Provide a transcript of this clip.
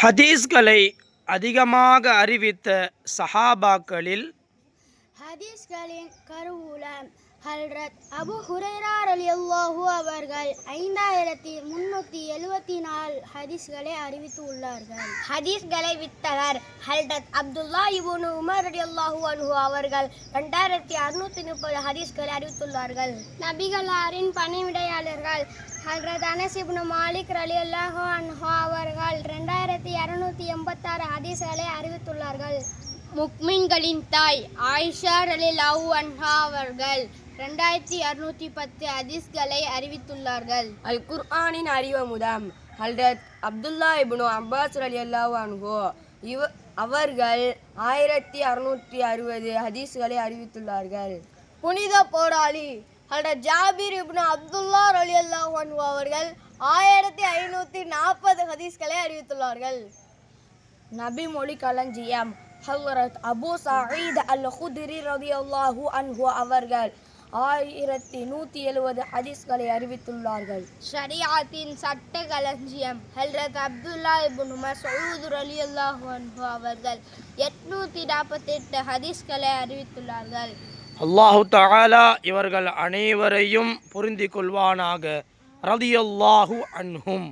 ஹதீஸ்களை அதிகமாக அறிவித்த சஹாபாக்களில் ஹதீஸ்களின் கருவூலம் ஹல்ரத் அபு ஹுரைரா ரலியல்லாஹு அவர்கள் ஐந்தாயிரத்தி முன்னூற்றி எழுவத்தி நாலு ஹதீஸ்களை அறிவித்து உள்ளார்கள். ஹதீஸ்களை வித்தவர் ஹல்ரத் அப்துல்லா இபுனு உமர் ரலியல்லாஹு அனுஹு அவர்கள் ரெண்டாயிரத்தி அறுநூத்தி முப்பது ஹதீஸ்களை அறிவித்துள்ளார்கள். நபிகளாரின் பணிவிடையாளர்கள் ஹல்ரத் அனஸ் இப்னு மாலிக் ரலியல்லாஹு அன்ஹு அவர்கள் ரெண்டாயிரத்தி இரநூத்தி எண்பத்தாறு ஹதீஸ்களை அறிவித்துள்ளார்கள். முக்மின்களின் தாய் ஆயிஷா ரலிலாஹு அன்ஹா அவர்கள் ரெண்டாயிரத்தி அறுநூற்றி பத்து ஹதீஸ்களை அறிவித்துள்ளார்கள். அல் குர்ஆனின் அறிவமுதம் ஹல்ரத் அப்துல்லா இப்னு அப்பாஸ் ரலியல்லாஹு அன்ஹு இவ அவர்கள் ஆயிரத்தி அறுநூற்றி அறுபது ஹதீஸ்களை அறிவித்துள்ளார்கள். புனித போராளி ஹல்ரத் ஜாபீர் இப்னு அப்துல்லா ரலியல்லாஹு அன்ஹு அவர்கள் ஆயிரத்தி ஐநூற்றி நாற்பது ஹதீஸ்களை அறிவித்துள்ளார்கள். நபி மொழி களஞ்சியம். ஹல்ரத் அபு சயீத் அல் குதிரி ரலியல்லாஹு அன்ஹு அவர்கள் ஆயிரத்தி நூற்றி எழுபது ஹதீஸ்களை அறிவித்துள்ளார்கள். ஷரியாத்தின் சட்ட களஞ்சியம். ஹல்ரத் அப்துல்லா இப்னு மசூத் ரலியல்லாஹு அன்ஹு அவர்கள் எட்நூற்றி நாற்பத்தெட்டு ஹதீஸ்களை அறிவித்துள்ளார்கள். அல்லாஹு தஆலா இவர்கள் அனைவரையும் புரிந்து கொள்வானாக. ரதியல்லாஹு அன்ஹும்.